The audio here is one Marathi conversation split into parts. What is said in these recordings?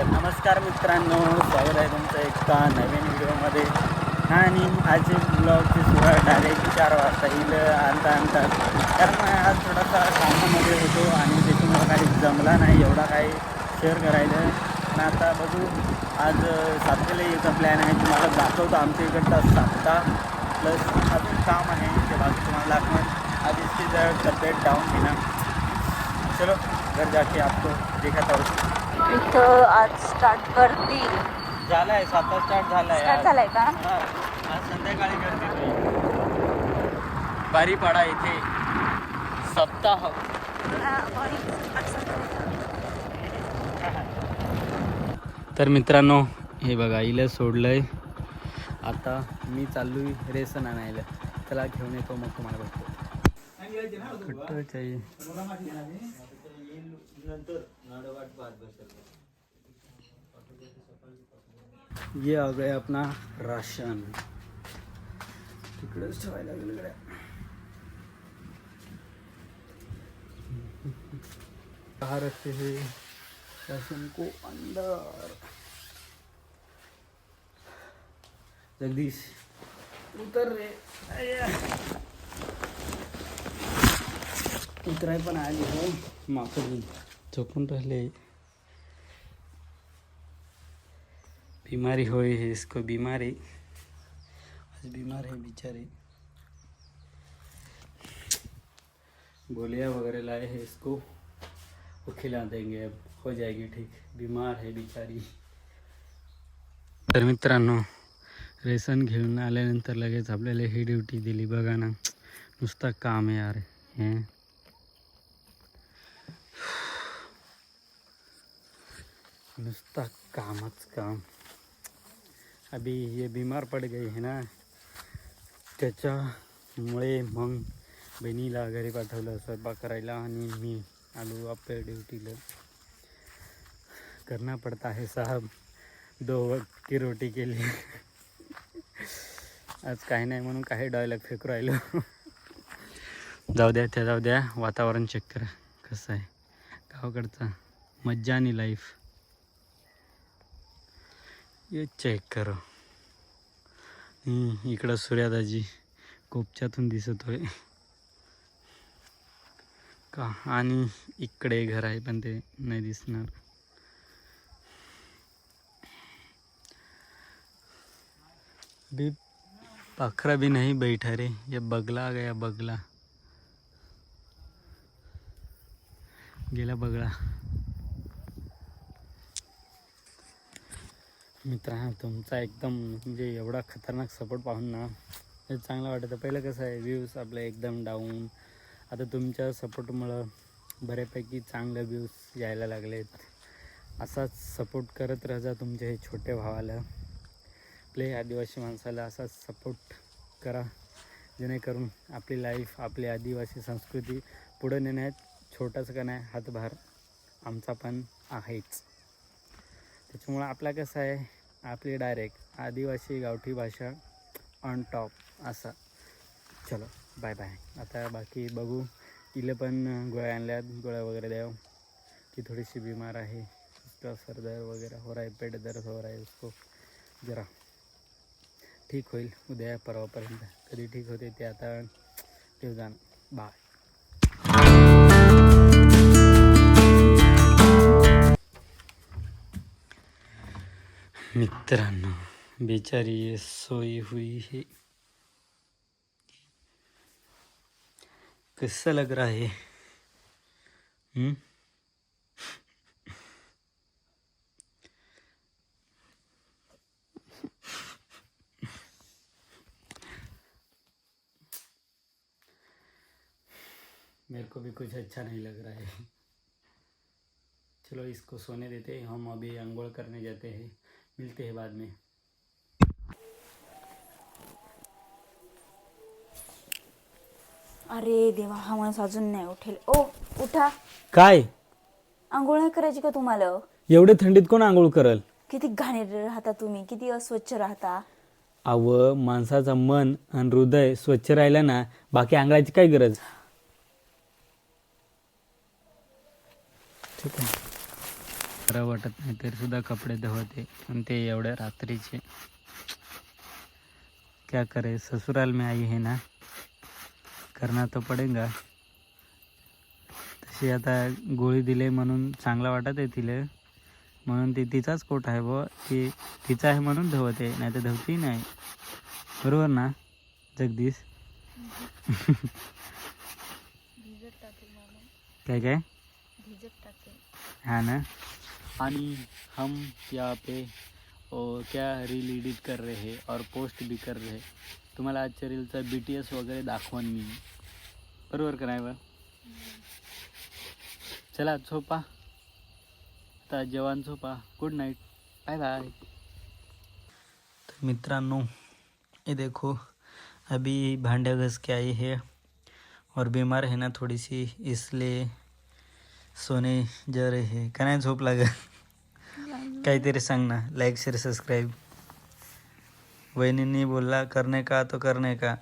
तर नमस्कार मित्रांनो स्वागत आहे तुमचं एका नवीन व्हिडिओमध्ये. आणि आजची ब्लॉगची सुरुवात डायरेक्ट चार वाजता येईल आणता आणता कारण आज थोडासा कामामध्ये होतो आणि त्याच्यामुळं काही जमला नाही एवढा काही शेअर करायला. पण आता बघू आज सातवेला यायचा प्लॅन आहे. तुम्हाला दाखवतो आमच्या इकडचा सातता प्लस अजून काम आहे. ते बाकी तुम्हाला दाखवणार आधीच की जर तब्येत डाऊन घेणार. चलो घर जाके आपको देखा हूँ. इथं आज स्टार्ट करतील झाला आहे सात स्टार्ट झाला आहे स्टार्ट झालाय का? हा, आज संध्याकाळी गर्दी होईल. बारीपाडा इथे सप्ताह. तर मित्रांनो हे बघा इला सोडलंय. आता मी चाललोय रेसन आणायला. त्याला घेऊन येतो मग तुम्हाला बघतो. ये आ गया अपना राशन. तिकडेच ठेवायला लागेल गड्या. बाहर रखते हैं राशन को अंदर. जगदीश उतर रे. उतराय पण आली हो. माफ झोपून राहिले बीमारी होई है, इसको बीमारी, आज बीमार है बेचारे। गोलियाँ वगैरह लाए हैं इसको, वो खिला देंगे अब, हो जाएगी ठीक। बीमार है बिचारी। तर मित्रांनो रेसन घेऊन आल्यानंतर लगेच आपल्याला ही ड्युटी दिली बघा नुसतं काम आहे यार, हे? नुसता कामच काम. अभी हे बीमार पड गई है ना? त्याच्यामुळे मग बहिणीला घरी पाठवलं स्वयंपाक करायला आणि मी आलो आपल्या ड्युटीला. करना पड़ता आहे साहब. दो वक्त की रोटी केली. आज काही नाही म्हणून काही डायलॉग फेकू राहिलो. जाऊ द्या त्या जाऊ द्या. वातावरण चेक करा. कसं आहे? गावाकडचा मज्जा आणि लाईफ ये चेक करो. इकडं सूर्यादाजी कोपच्यातून दिसत होय का? आणि इकडे घर आहे पण ते नाही दिसणार. बी पाखरा भी नहीं बैठा रे. ये बगला गया बगला. गेला बगळा मित्रांनो तुमचा एकदम म्हणजे एवढा खतरनाक सपोर्ट पाहून ना हे चांगलं वाटतं. पहिलं कसं आहे व्ह्यूज आपले एकदम डाऊन आता तुमच्या सपोर्टमुळं बऱ्यापैकी चांगले व्ह्यूज यायला लागलेत. असाच सपोर्ट करत राहा तुमच्या हे छोट्या भावाला. आपले आदिवासी माणसाला असाच सपोर्ट करा. जेणेकरून आपली लाईफ आपली आदिवासी संस्कृती पुढे नेण्यात छोटासा का नाही हातभार आमचा पण आहेच. त्याच्यामुळं आपला कसं आहे आपली डायरेक्ट आदिवासी गावठी भाषा ऑन टॉप असा. चलो बाय बाय आता बाकी बघू. तिला पण गोळ्या आणल्यात गोळ्या वगैरे द्याव. ती थोडीशी बीमार आहे. उसका सर दर्द वगैरह हो रहा है पेट दर्द हो रहा है उसको जरा ठीक होईल. उद्या परवापर्यंत. कधी ठीक होते ते आता ठेव जाणं बाय मित्रांनो, बेचारी ये सोई हुई है। कैसा लग रहा है? हम्म? मेरे को भी कुछ अच्छा नहीं लग रहा है। चलो इसको सोने देते हैं। हम अभी अंगोल करने जाते हैं। मिलते हैं बाद में। अरे देवा हा माणूस अजून नाही उठेल. ओ उठा. काय? आंघोळ नाही करायची का तुम्हाला? एवढे थंडीत कोण आंघोळ करल? किती घाणेरडे राहता तुम्ही किती अस्वच्छ राहता. अव माणसाचं मन आणि हृदय स्वच्छ राहिलं ना बाकी आंघोळाची काय गरज? ठीक आहे. खरं वाटत नाही तरी सुद्धा कपडे धुवते आणि ते एवढ्या रात्रीचे. क्या करे ससुराल में आई है ना? करना तो पडेगा. तशी आता गोळी दिले म्हणून चांगला वाटत आहे तिला. म्हणून ती तिचाच कोट आहे व ती तिचा आहे म्हणून धवते नाही तर धवती नाही. बरोबर ना जगदीश? काय काय? हाँ ना? आणि हम यहाँ पे ओ, क्या रील एडिट कर रहे हैं और पोस्ट भी कर रहे हैं. तुम्हाला आजच्या रीलचा बी टी एस वगैरे दाखवण मी. बरोबर का नाही बा? चला झोपा. आता जेवण झोपा. गुड नाईट बाय बाय मित्रांनो ये देखो अभी भांडे घस के आई है और बीमार है ना थोड़ी सी इसलिए सोने जा रहे हैं. का नाही झोप लागेल काहीतरी सांग ना. लाईक शेअर सबस्क्राईब वहिनींनी बोलला करणे का? तो करणे का?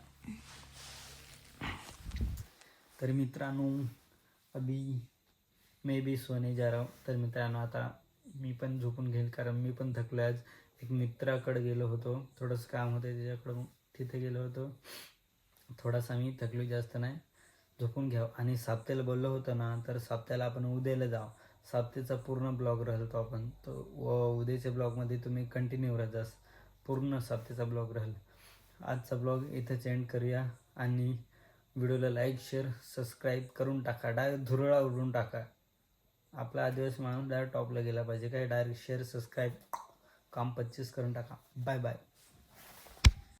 तर मित्रांनो अभी मे बी सोने जा रहा तर मित्रांनो आता मी पण झोपून घेईल कारण मी पण थकलो आज एक मित्राकडे गेलो होतो. थोडंसं काम होतं त्याच्याकडं तिथे गेलो होतो. थोडासा मी थकलो जास्त नाही. झोपून घ्यावं आणि साप्त्याला बोललो होतं ना तर साप्त्याला आपण उद्याला जाऊ. साप्तेचा पूर्ण ब्लॉग राहतो आपण तो व उद्याच्या ब्लॉगमध्ये तुम्ही कंटिन्यू राहत जास. पूर्ण साप्तेचा ब्लॉग राहील. आजचा ब्लॉग इथंच एंड करूया आणि व्हिडिओला लाईक शेअर सबस्क्राईब करून टाका. डायरेक्ट धुरळा उडून टाका. आपला आदिवासी माणूस डायरेक्ट टॉपला गेला पाहिजे. काय? डायरेक्ट शेअर सबस्क्राईब काम पच्चीस करून टाका. Bye bye